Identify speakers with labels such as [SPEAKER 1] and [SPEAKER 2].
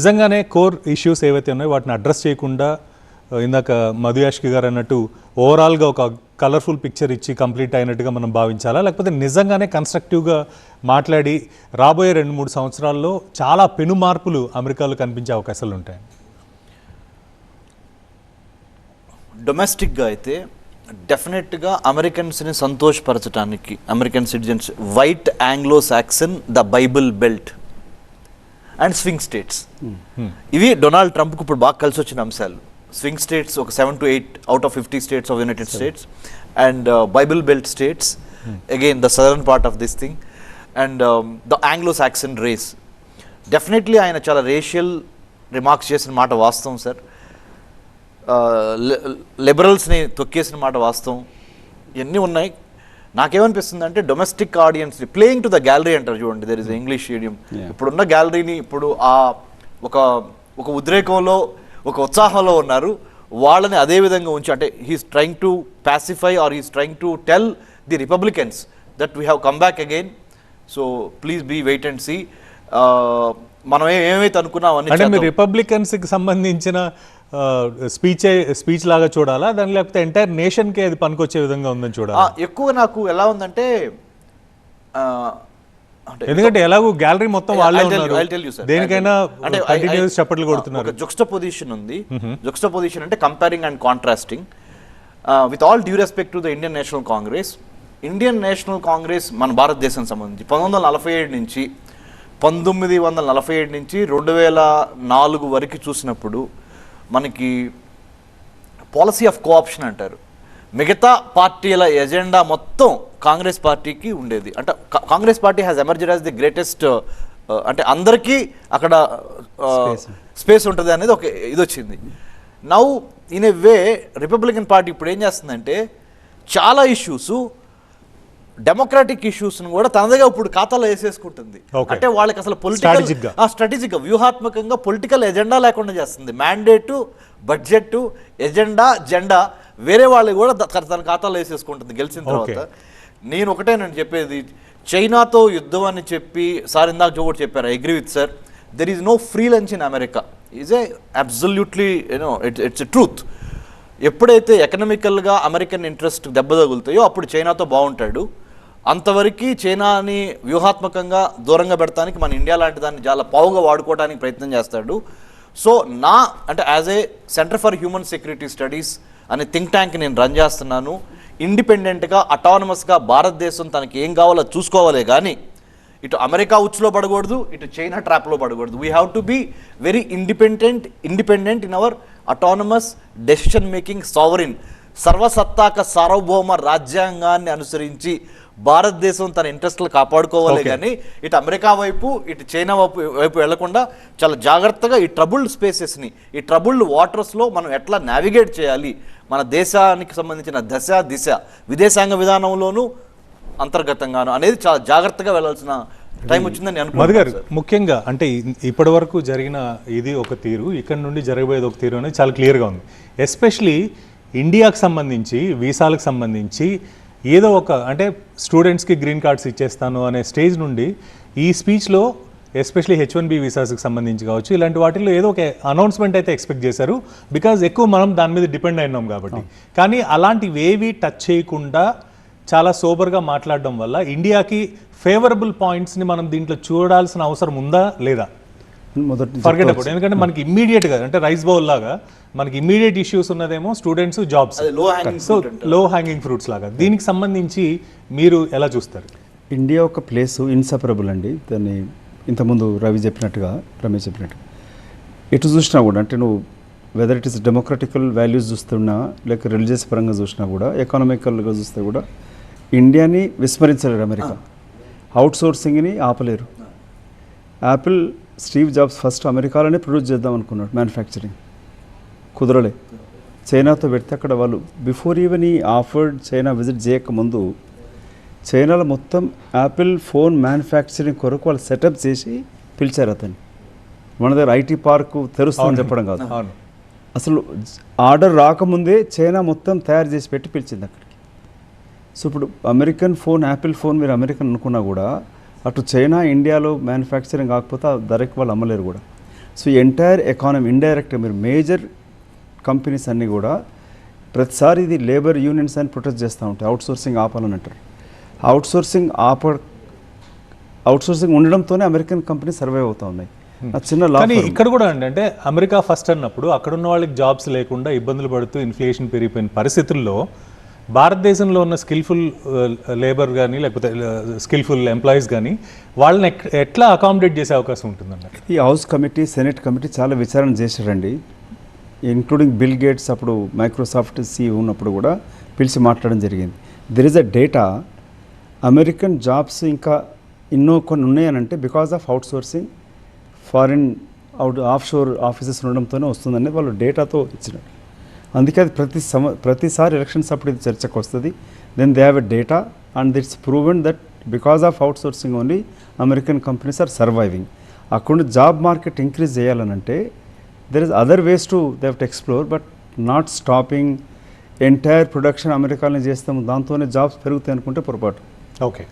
[SPEAKER 1] నిజంగానే core issues ఏవైతే ఉన్నాయో వాటిని అడ్రస్ చేయకుండా ఇందాక మధుయాష్కి గారు అన్నట్టు ఓవరాల్గా ఒక కలర్ఫుల్ పిక్చర్ ఇచ్చి కంప్లీట్ అయినట్టుగా మనం భావించాలా? లేకపోతే నిజంగానే కన్స్ట్రక్టివ్గా మాట్లాడి రాబోయే రెండు మూడు సంవత్సరాల్లో చాలా పెను మార్పులు అమెరికాలో కనిపించే అవకాశాలు ఉంటాయి.
[SPEAKER 2] డొమెస్టిక్గా అయితే డెఫినెట్గా అమెరికన్స్ని సంతోషపరచడానికి American citizens white Anglo Saxon the Bible Belt and swing states. ఇవి డొనాల్డ్ ట్రంప్కి ఇప్పుడు బాగా కలిసి వచ్చిన అంశాలు. స్వింగ్ స్టేట్స్ ఒక seven to eight out of fifty states of United States and Bible Belt states again the southern part of this thing and the Anglo Saxon race definitely ఆయన చాలా రేషియల్ రిమార్క్స్ చేసిన మాట వాస్తవం sir లిబరల్స్ని తొక్కేసిన మాట వాస్తవం. ఇవన్నీ ఉన్నాయి? నాకేమనిపిస్తుంది అంటే డొమెస్టిక్ ఆడియన్స్ని ప్లేయింగ్ టు ద గ్యాలరీ అంటారు చూడండి. దర్ ఇస్ ఇంగ్లీష్ మీడియం ఇప్పుడున్న గ్యాలరీని ఇప్పుడు ఆ ఒక ఒక ఉద్రేకంలో ఒక ఉత్సాహంలో ఉన్నారు. వాళ్ళని అదే విధంగా ఉంచి అంటే he's trying to pacify or he's trying to tell the Republicans that we have come back again so please be wait and see మనం ఏమైతే అనుకున్నాం
[SPEAKER 1] అంటే మీరు
[SPEAKER 2] చేద్దాం.
[SPEAKER 1] రిపబ్లికన్స్కి సంబంధించిన స్పీచ్ స్పీచ్ లాగా చూడాలా? దాని లేకపోతే ఎంటైర్ నేషన్కే అది పనికొచ్చే విధంగా ఉందని చూడాలా?
[SPEAKER 2] ఎక్కువ నాకు ఎలా ఉందంటే
[SPEAKER 1] ఎందుకంటే ఎలాగో గ్యాలరీ మొత్తం వాళ్ళే ఉన్నారు. దేనికైనా.
[SPEAKER 2] అంటే
[SPEAKER 1] కంటిన్యూస్ చప్పట్లు కొడుతున్నారు.
[SPEAKER 2] జుక్స్ట పొజిషన్ ఉంది. జుక్స్ట పొజిషన్ అంటే comparing and contrasting with all due respect to the Indian National Congress Indian National Congress మన భారతదేశం సంబంధించి పంతొమ్మిది వందల నలభై ఏడు నుంచి పంతొమ్మిది వందల నలభై ఏడు నుంచి రెండు వేల నాలుగు వరకు చూసినప్పుడు మనకి పాలసీ ఆఫ్ కోఆప్షన్ అంటారు. మిగతా పార్టీల ఎజెండా మొత్తం కాంగ్రెస్ పార్టీకి ఉండేది. అంటే Congress party has emerged as the greatest అంటే అందరికీ అక్కడ స్పేస్ ఉంటుంది అనేది ఒక ఇది వచ్చింది now in a way Republican party ఇప్పుడు ఏం చేస్తుందంటే చాలా ఇష్యూస్ డెమోక్రాటిక్ ఇష్యూస్ను కూడా తనదిగా ఇప్పుడు ఖాతాలో వేసేసుకుంటుంది. అంటే వాళ్ళకి అసలు. పొలిటికల్ స్ట్రాటజిక్గా వ్యూహాత్మకంగా పొలిటికల్ ఎజెండా లేకుండా చేస్తుంది మ్యాండేటు బడ్జెట్ ఎజెండా జెండా వేరే వాళ్ళు కూడా తన ఖాతాలో వేసేసుకుంటుంది గెలిచిన తర్వాత. నేను ఒకటే నేను చెప్పేది చైనాతో యుద్ధం అని చెప్పి సార్ ఇందాక జో కూడా చెప్పారు agree with sir there is no free lunch in America is a absolutely you know it's it's a truth ఎప్పుడైతే ఎకనామికల్గా అమెరికన్ ఇంట్రెస్ట్ దెబ్బ తగులుతాయో అప్పుడు చైనాతో బాగుంటాడు. అంతవరకు చైనాని వ్యూహాత్మకంగా దూరంగా పెడతానికి మన ఇండియా లాంటి దాన్ని చాలా పావుగా వాడుకోవడానికి ప్రయత్నం చేస్తాడు. సో నా అంటే as a centre for human security studies అనే థింక్ ట్యాంక్ నేను రన్ చేస్తున్నాను. ఇండిపెండెంట్గా అటానమస్గా భారతదేశం తనకి ఏం కావాలో చూసుకోవాలే కానీ ఇటు అమెరికా ఉచ్చులో పడకూడదు ఇటు చైనా ట్రాప్లో పడకూడదు. We have to be very independent independent in our autonomous decision making sovereign సర్వసత్తాక సార్వభౌమ రాజ్యాంగాన్ని అనుసరించి భారతదేశం తన ఇంట్రెస్ట్లు కాపాడుకోవాలి. కానీ ఇటు అమెరికా వైపు ఇటు చైనా వైపు వైపు వెళ్ళకుండా చాలా జాగ్రత్తగా ఈ ట్రబుల్డ్ స్పేసెస్ని ఈ ట్రబుల్డ్ వాటర్స్లో మనం ఎట్లా నావిగేట్ చేయాలి మన దేశానికి సంబంధించిన దశ దిశ విదేశాంగ విధానంలోనూ అంతర్గతంగాను అనేది చాలా జాగ్రత్తగా వెళ్ళాల్సిన టైం వచ్చిందని
[SPEAKER 1] మధు గారు. ముఖ్యంగా అంటే ఇప్పటి వరకు జరిగిన ఇది ఒక తీరు ఇక్కడ నుండి జరగబోయేది ఒక తీరు అనేది చాలా క్లియర్గా ఉంది. ఎస్పెషలీ ఇండియాకి సంబంధించి వీసాలకు సంబంధించి ఏదో ఒక అంటే స్టూడెంట్స్కి గ్రీన్ కార్డ్స్ ఇచ్చేస్తాను అనే స్టేజ్ నుండి ఈ స్పీచ్లో ఎస్పెషలీ హెచ్ వన్ బి వీసాస్కి సంబంధించి కావచ్చు ఇలాంటి వాటిల్లో ఏదో ఒక అనౌన్స్మెంట్ అయితే ఎక్స్పెక్ట్ చేశారు. బికాజ్ ఎక్కువ మనం దాని మీద డిపెండ్ అయినాం కాబట్టి. కానీ అలాంటివి ఏవి టచ్ చేయకుండా చాలా సోబర్గా మాట్లాడడం వల్ల ఇండియాకి ఫేవరబుల్ పాయింట్స్ని మనం దీంట్లో చూడాల్సిన అవసరం ఉందా లేదా?
[SPEAKER 3] మొదటి
[SPEAKER 1] ఫర్గెట్ అబౌట్ ఎందుకంటే మనకి ఇమ్మీడియట్గా అంటే రైస్ బౌల్ లాగా మనకి ఇమ్మీడియట్ ఇష్యూస్ ఉన్నదేమో students jobs so low hanging fruits లాగా. దీనికి సంబంధించి మీరు ఎలా చూస్తారు?
[SPEAKER 3] ఇండియా ఒక ప్లేస్ ఇన్సపరబుల్ అండి. దాన్ని ఇంతకుముందు రవి చెప్పినట్టుగా రమేష్ చెప్పినట్టుగా ఎటు చూసినా కూడా అంటే నువ్వు whether it is democratical values చూస్తున్నా లేక రిలీజియస్ పరంగా చూసినా కూడా ఎకనామికల్గా చూస్తే కూడా ఇండియాని విస్మరించలేరు అమెరికా. అవుట్ సోర్సింగ్ని ఆపలేరు. యాపిల్ స్టీవ్ జాబ్స్ ఫస్ట్ అమెరికాలోనే ప్రొడ్యూస్ చేద్దాం అనుకున్నాడు మ్యానుఫ్యాక్చరింగ్. కుదరలే. చైనాతో పెడితే అక్కడ వాళ్ళు బిఫోర్ ఈవెన్ ఈ ఆఫర్డ్ చైనా విజిట్ చేయకముందు చైనాలో మొత్తం యాపిల్ ఫోన్ మ్యానుఫ్యాక్చరింగ్ కొరకు వాళ్ళు సెటప్ చేసి పిలిచారు అతన్ని. మన దగ్గర ఐటీ పార్క్ తెరుస్తామని చెప్పడం కాదు. అసలు ఆర్డర్ రాకముందే చైనా మొత్తం తయారు చేసి పెట్టి పిలిచింది అక్కడికి సో ఇప్పుడు అమెరికన్ ఫోన్ యాపిల్ ఫోన్ మీరు అమెరికన్ అనుకున్నా కూడా అటు చైనా ఇండియాలో మ్యానుఫ్యాక్చరింగ్ కాకపోతే ధరకి వాళ్ళు అమ్మలేరు కూడా. సో ఎంటైర్ ఎకానమీ ఇండైరెక్ట్ మీరు మేజర్ కంపెనీస్ అన్నీ కూడా ప్రతిసారి ఇది లేబర్ యూనియన్స్ అని ప్రొటెస్ట్ చేస్తూ ఉంటాయి. అవుట్ సోర్సింగ్ ఆపాలని అంటారు. అవుట్ సోర్సింగ్ ఆప అవుట్ సోర్సింగ్ ఉండడంతోనే అమెరికన్ కంపెనీ సర్వైవ్ అవుతా ఉన్నాయి. ఆ చిన్న
[SPEAKER 1] కానీ. ఇక్కడ కూడా అండి అంటే అమెరికా ఫస్ట్ అన్నప్పుడు అక్కడ ఉన్న వాళ్ళకి జాబ్స్ లేకుండా ఇబ్బందులు పడుతూ ఇన్ఫ్లేషన్ పెరిగిపోయిన పరిస్థితుల్లో భారతదేశంలో ఉన్న స్కిల్ఫుల్ లేబర్ కానీ లేకపోతే స్కిల్ఫుల్ ఎంప్లాయీస్ కానీ వాళ్ళని ఎట్లా అకామిడేట్ చేసే అవకాశం ఉంటుందండి?
[SPEAKER 3] ఈ హౌస్ కమిటీ సెనెట్ కమిటీ చాలా విచారణ చేశారండి. ఇంక్లూడింగ్ బిల్ గేట్స్ అప్పుడు మైక్రోసాఫ్ట్ సి ఉన్నప్పుడు కూడా పిలిచి మాట్లాడడం జరిగింది. There is a data American jobs ఇంకా ఎన్నో కొన్ని ఉన్నాయనంటే because of outsourcing foreign out offshore offices ఉండడంతోనే వస్తుందని వాళ్ళు డేటాతో ఇచ్చినారు. అందుకే అది ప్రతి సమ ప్రతిసారి ఎలక్షన్స్ అప్పుడు ఇది చర్చకు వస్తుంది. Then they have a data and it's proven that because of outsourcing only American companies are surviving అక్కడ job market increase చేయాలనంటే there is other ways to they to explore but not stopping entire production అమెరికాలో చేస్తాము. దాంతోనే jobs పెరుగుతాయి అనుకుంటే పొరపాటు.
[SPEAKER 1] Okay